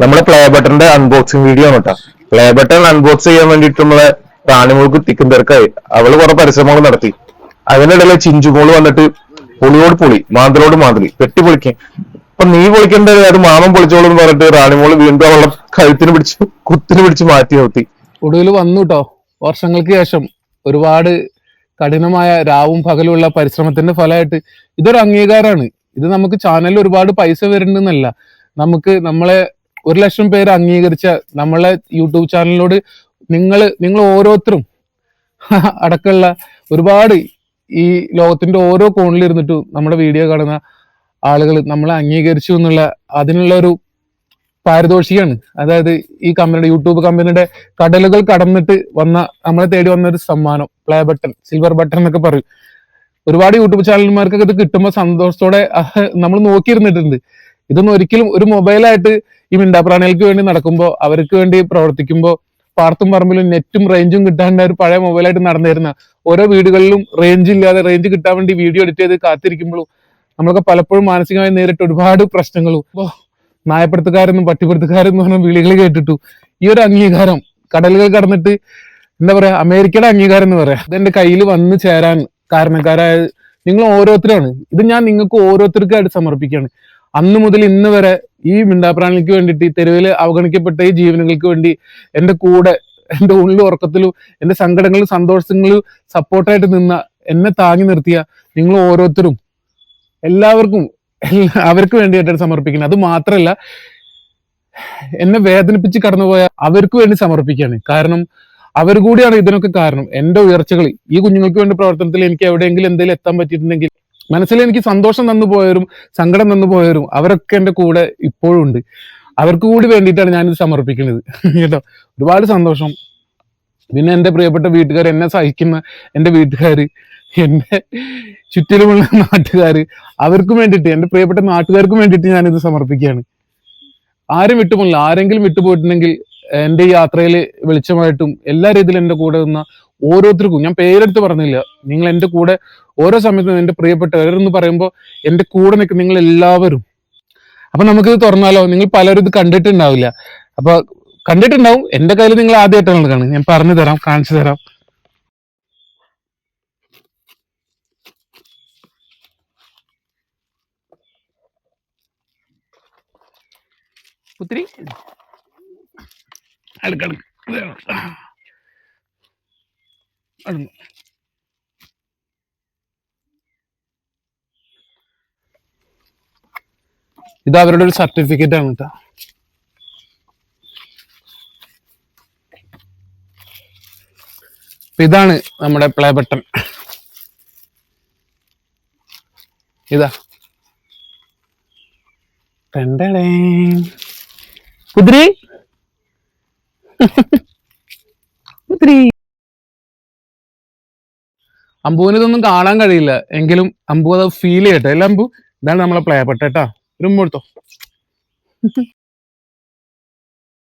നമ്മളെ play ബട്ടന്റെ unboxing video ആണ് കേട്ടോ പ്ലേ ബട്ടൺ അൺബോക്സ് ചെയ്യാൻ വേണ്ടിട്ട് നമ്മളെ റാണിമോൾക്ക് തിക്കും തിരക്കായി. അവൾ കുറെ പരിശ്രമങ്ങൾ നടത്തി. അതിനിടയിലെ ചിഞ്ചുമോൾ വന്നിട്ട് പുളിയോട് പുളി മാന്തലോട് മാന്തലി പെട്ടി പൊളിക്കാൻ. അപ്പൊ നീ പൊളിക്കേണ്ട? അത് മാമം പൊളിച്ചോളൂ എന്ന് പറഞ്ഞിട്ട് റാണിമോൾ വീണ്ടും അവളുടെ കഴുത്തിന് പിടിച്ച് കുത്തിന് പിടിച്ച് മാറ്റി നിർത്തി. ഒടുവിൽ വന്നു കേട്ടോ വർഷങ്ങൾക്ക് ശേഷം ഒരുപാട് കഠിനമായ രാവും പകലുമുള്ള പരിശ്രമത്തിന്റെ ഫലമായിട്ട് ഇതൊരു അംഗീകാരമാണ്. ഇത് നമുക്ക് ചാനലിൽ ഒരുപാട് പൈസ വരുന്നുണ്ടെന്നല്ല. നമുക്ക് നമ്മളെ ഒരു ലക്ഷം പേര് അംഗീകരിച്ച നമ്മളെ യൂട്യൂബ് ചാനലിനോട് നിങ്ങൾ നിങ്ങൾ ഓരോരുത്തരും അടക്കമുള്ള ഒരുപാട് ഈ ലോകത്തിന്റെ ഓരോ കോണിലിരുന്നിട്ടും നമ്മുടെ വീഡിയോ കാണുന്ന ആളുകൾ നമ്മളെ അംഗീകരിച്ചു എന്നുള്ള അതിനുള്ള ഒരു പാരിതോഷികമാണ് അതായത് ഈ കമ്പനിയുടെ യൂട്യൂബ് കമ്പനിയുടെ കടലുകൾ കടന്നിട്ട് വന്ന നമ്മളെ തേടി വന്ന ഒരു സമ്മാനം പ്ലേ ബട്ടൺ സിൽവർ ബട്ടൺ എന്നൊക്കെ പറയും. ഒരുപാട് യൂട്യൂബ് ചാനൽമാർക്കൊക്കെ ഇത് കിട്ടുമ്പോൾ സന്തോഷത്തോടെ നമ്മൾ നോക്കിയിരുന്നിട്ടുണ്ട്. ഇതൊന്നും ഒരിക്കലും ഒരു മൊബൈലായിട്ട് ഈ മിണ്ടാപ്രാണികൾക്ക് വേണ്ടി നടക്കുമ്പോൾ അവർക്ക് വേണ്ടി പ്രവർത്തിക്കുമ്പോൾ പാർത്തും പറമ്പിലും നെറ്റും റേഞ്ചും കിട്ടാണ്ട് ഒരു പഴയ മൊബൈലായിട്ട് നടന്നിരുന്ന ഓരോ വീടുകളിലും റേഞ്ച് ഇല്ലാതെ റേഞ്ച് കിട്ടാൻ വേണ്ടി വീഡിയോ എഡിറ്റ് ചെയ്ത് കാത്തിരിക്കുമ്പോഴും നമ്മളൊക്കെ പലപ്പോഴും മാനസികമായി നേരിട്ട് ഒരുപാട് പ്രശ്നങ്ങളും. ഇപ്പോ നായപ്പെടുത്തുകാരെന്നും പട്ടിപ്പെടുത്തുകാരെന്നും പറഞ്ഞ വിളികൾ കേട്ടിട്ടു. ഈ ഒരു അംഗീകാരം കടലുകൾ കടന്നിട്ട് എന്താ പറയാ അമേരിക്കയുടെ അംഗീകാരം എന്ന് പറയാം. ഇതെന്റെ കയ്യിൽ വന്നു ചേരാൻ കാരണക്കാരായ നിങ്ങൾ ഓരോരുത്തരാണ്. ഇത് ഞാൻ നിങ്ങൾക്ക് ഓരോരുത്തർക്കായിട്ട് സമർപ്പിക്കുകയാണ്. അന്ന് മുതൽ ഇന്ന് വരെ ഈ മിണ്ടാപ്രാണികൾക്ക് വേണ്ടിയിട്ട് ഈ തെരുവിൽ അവഗണിക്കപ്പെട്ട ഈ ജീവനുകൾക്ക് വേണ്ടി എന്റെ കൂടെ എന്റെ ഉള്ളിലും ഉറക്കത്തിലും എന്റെ സങ്കടങ്ങളിലും സന്തോഷങ്ങളിലും സപ്പോർട്ടായിട്ട് നിന്ന എന്നെ താങ്ങി നിർത്തിയ നിങ്ങൾ ഓരോരുത്തരും എല്ലാവർക്കും എല്ലാ- അവർക്ക് വേണ്ടിയിട്ടാണ് സമർപ്പിക്കുന്നത്. അത് മാത്രമല്ല എന്നെ വേദനിപ്പിച്ച് കടന്നുപോയ അവർക്ക് വേണ്ടി സമർപ്പിക്കുകയാണ്. കാരണം അവർ കൂടിയാണ് ഇതിനൊക്കെ കാരണം. എന്റെ ഉയർച്ചകൾ ഈ കുഞ്ഞുങ്ങൾക്ക് വേണ്ടി പ്രവർത്തനത്തിൽ എനിക്ക് എവിടെയെങ്കിലും എന്തെങ്കിലും എത്താൻ പറ്റിയിട്ടുണ്ടെങ്കിൽ മനസ്സിൽ എനിക്ക് സന്തോഷം തന്നു പോയവരും സങ്കടം തന്നു പോയവരും അവരൊക്കെ എന്റെ കൂടെ ഇപ്പോഴും ഉണ്ട്. അവർക്ക് കൂടി വേണ്ടിയിട്ടാണ് ഞാനിത് സമർപ്പിക്കുന്നത്. കേട്ടോ? ഒരുപാട് സന്തോഷം. പിന്നെ എന്റെ പ്രിയപ്പെട്ട വീട്ടുകാർ എന്നെ സഹിക്കുന്ന എന്റെ വീട്ടുകാർ എന്റെ ചുറ്റിലുമുള്ള നാട്ടുകാർ അവർക്കും വേണ്ടിയിട്ട് എന്റെ പ്രിയപ്പെട്ട നാട്ടുകാർക്കും വേണ്ടിയിട്ട് ഞാനിത് സമർപ്പിക്കുകയാണ്. ആരും വിട്ടുപോയില്ല ആരെങ്കിലും വിട്ടുപോയിട്ടുണ്ടെങ്കിൽ എന്റെ ഈ യാത്രയിൽ വെളിച്ചമായിട്ടും എല്ലാ രീതിയിലും എന്റെ കൂടെ നിന്ന ഓരോരുത്തർക്കും ഞാൻ പേരെടുത്ത് പറഞ്ഞില്ല. നിങ്ങൾ എന്റെ കൂടെ ഓരോ സമയത്തും എന്റെ പ്രിയപ്പെട്ടവരെന്ന് പറയുമ്പോൾ എന്റെ കൂടെ നിൽക്കുന്ന നിങ്ങൾ എല്ലാവരും അപ്പൊ നമുക്കിത് തുറന്നാലോ? നിങ്ങൾ പലരും ഇത് കണ്ടിട്ടുണ്ടാവില്ല. അപ്പൊ കണ്ടിട്ടുണ്ടാവും. എന്റെ കയ്യിൽ നിങ്ങൾ ആദ്യമായിട്ടാണ് കാണുന്നത്. ഞാൻ പറഞ്ഞു തരാം കാണിച്ചു തരാം. പുത്തിരി. ഇത് അവരുടെ ഒരു സർട്ടിഫിക്കറ്റ് ആണ് കേട്ടോ ഇതാണ് നമ്മുടെ പ്ലേ ബട്ടൺ ഇതാ. കുതിരി. കുതിരി. അമ്പുവിന് ഇതൊന്നും കാണാൻ കഴിയില്ല. എങ്കിലും അമ്പു അത് ഫീൽ ചെയ്യട്ടെ. അല്ല അമ്പു? ഇതാണ് നമ്മളെ പ്ലേ ബട്ടൺ കേട്ടാ Era un muerto.